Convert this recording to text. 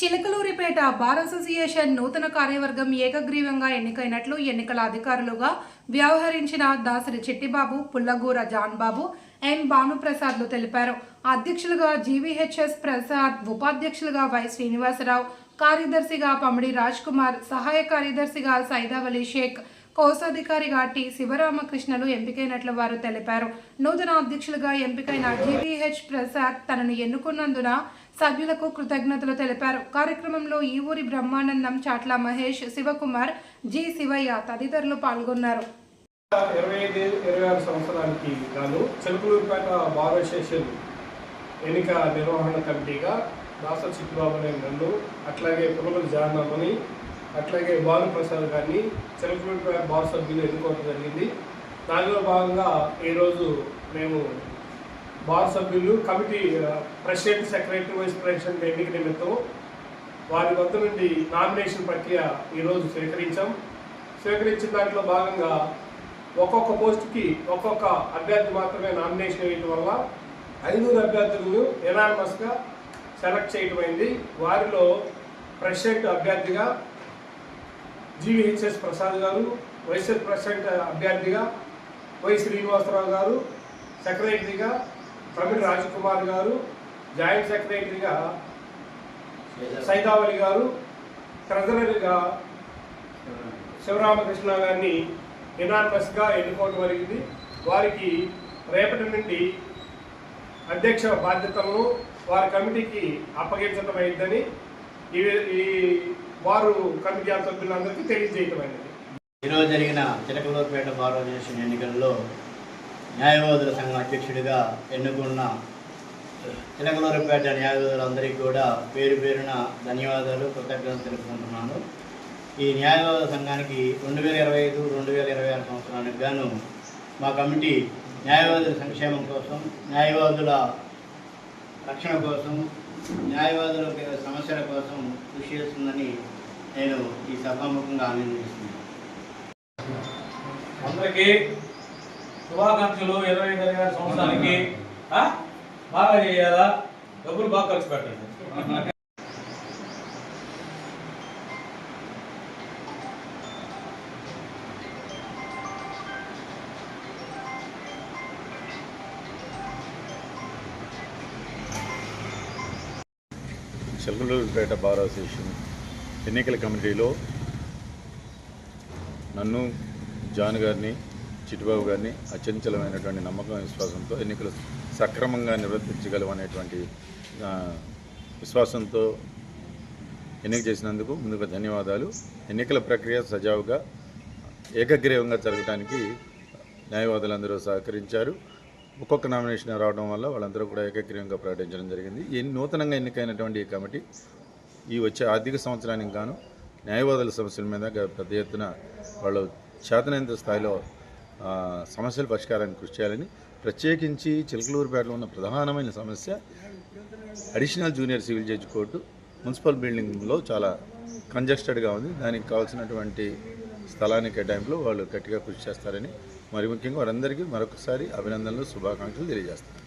Chilakaluripet bar association నూతన కార్యవర్గం ఏకగ్రీవంగా ఎన్నికైనట్లు ఎన్నికల అధికారులుగా వ్యవహరించిన దాసరి చిట్టిబాబు పుల్లగూర జాన్బాబు ఎన్ భానుప్రసాద్లు తెలిపారు. అధ్యక్షులుగా జీవీహెచ్ఎస్ ప్రసాద్ ఉపాధ్యక్షులుగా వై శ్రీనివాసరావు కార్యదర్శిగా పమిడి రాజ్ కుమార్ సహాయ కార్యదర్శిగా సైదావలి షేక్ కోశాధికారిగా టి శివరామకృష్ణలు ఎంపికైనట్లు వారు తెలిపారు. నూతన అధ్యక్షులుగా ఎంపికైన జీవీహెచ్ ప్రసాద్ తనను ఎన్నుకున్నందున సభ్యులకు కృతజ్ఞతలు తెలిపారు. కార్యక్రమంలో ఈ ఊరి బ్రహ్మానందం చాట్ల మహేష్ శివకుమార్ జి శివయ్య తదితరులు పాల్గొన్నారు. ఇరవై ఐదు ఇరవై ఆరు సంవత్సరానికి గాను చిలుకలూరుపేట బార్ అసోసియేషన్ ఎన్నిక నిర్వహణ కమిటీగా దాసర్ చిట్టుబాబు అనే నన్ను అట్లాగే పురుగుల జాహ్నమ్మని అట్లాగే భానుప్రసాద్ గారిని చిలుకలూరుపేట బార్ సభ్యులు ఎన్నుకోవడం జరిగింది. దానిలో భాగంగా ఈరోజు మేము బార్ సభ్యులు committee president secretary vice president ఎన్నిక నిమిత్తం వారి వద్ద నుండి నామినేషన్ ప్రక్రియ ఈరోజు స్వీకరించాం. స్వీకరించిన దాంట్లో భాగంగా ఒక్కొక్క పోస్టుకి ఒక్కొక్క అభ్యర్థి మాత్రమే నామినేషన్ వేయడం వల్ల ఐదుగురు అభ్యర్థులను ఎనానమస్గా సెలెక్ట్ చేయటమైంది. వారిలో ప్రెసిడెంట్ అభ్యర్థిగా GVHS Prasad garu vice president అభ్యర్థిగా వై శ్రీనివాసరావు గారు సెక్రటరీగా ప్రవీణ్ రాజకుమార్ గారు జాయింట్ సెక్రటరీగా సైదావలి గారు ట్రెజరర్గా శివరామకృష్ణ గారిని గా ఎన్నుకోవడం జరిగింది. వారికి రేపటి నుండి అధ్యక్ష బాధ్యతలను వారి కమిటీకి అప్పగించడం అయిందని ఈ ఈ వారు కమిటీ సభ్యులందరికీ తెలియజేయటమైనది ఈరోజు జరిగిన చిలకలూరుపేట బార్ అసోసియేషన్ ఎన్నికల్లో న్యాయవాదుల సంఘం అధ్యక్షుడిగా ఎన్నుకున్న చిలకలూరుపేట న్యాయవాదులందరికీ కూడా పేరు పేరున ధన్యవాదాలు కృతజ్ఞతలు తెలుపుకుంటున్నాను. ఈ న్యాయవాద సంఘానికి రెండు వేల ఇరవై ఐదు రెండు వేల ఇరవై ఆరు సంవత్సరానికి గాను మా కమిటీ న్యాయవాదుల సంక్షేమం కోసం న్యాయవాదుల రక్షణ కోసం న్యాయవాదుల సమస్యల కోసం కృషి చేస్తుందని నేను ఈ సభాముఖంగా ఆనందిస్తున్నాను. అందరికీ శుభాకాంక్షలు. ఇరవై ఐదు ఇరవై ఆరు సంవత్సరానికి? బాగా చేయాలా? డబ్బులు బాగా ఖర్చు పెట్టండి. చిలకలూరుపేట బార్ అసోసియేషన్ ఎన్నికల కమిటీలో నన్ను జాన్ గారిని చిట్టుబాబు గారిని అచంచలమైనటువంటి నమ్మకం విశ్వాసంతో ఎన్నికలు సక్రమంగా నిర్వర్తించగలం అనేటువంటి విశ్వాసంతో ఎన్నిక చేసినందుకు ముందుగా ధన్యవాదాలు. ఎన్నికల ప్రక్రియ సజావుగా ఏకగ్రీవంగా జరగడానికి న్యాయవాదులందరూ సహకరించారు. ఒక్కొక్క నామినేషన్ రావడం వల్ల వాళ్ళందరూ కూడా ఏకగ్రీవంగా ప్రకటించడం జరిగింది. ఈ నూతనంగా ఎన్నికైనటువంటి ఈ కమిటీ ఈ వచ్చే ఆర్థిక సంవత్సరానికి గాను న్యాయవాదుల సమస్యల మీద పెద్ద ఎత్తున వాళ్ళు చేతనైనంత స్థాయిలో సమస్యల పరిష్కారానికి కృషి చేయాలని ప్రత్యేకించి చిలకలూరుపేటలో ఉన్న ప్రధానమైన సమస్య additional junior civil judge court municipal బిల్డింగ్లో చాలా కంజెస్టెడ్గా ఉంది. దానికి కావాల్సినటువంటి స్థలాన్ని కేటాయింపులో వాళ్ళు గట్టిగా కృషి చేస్తారని మరి ముఖ్యంగా వారందరికీ మరొకసారి అభినందనలు శుభాకాంక్షలు తెలియజేస్తారు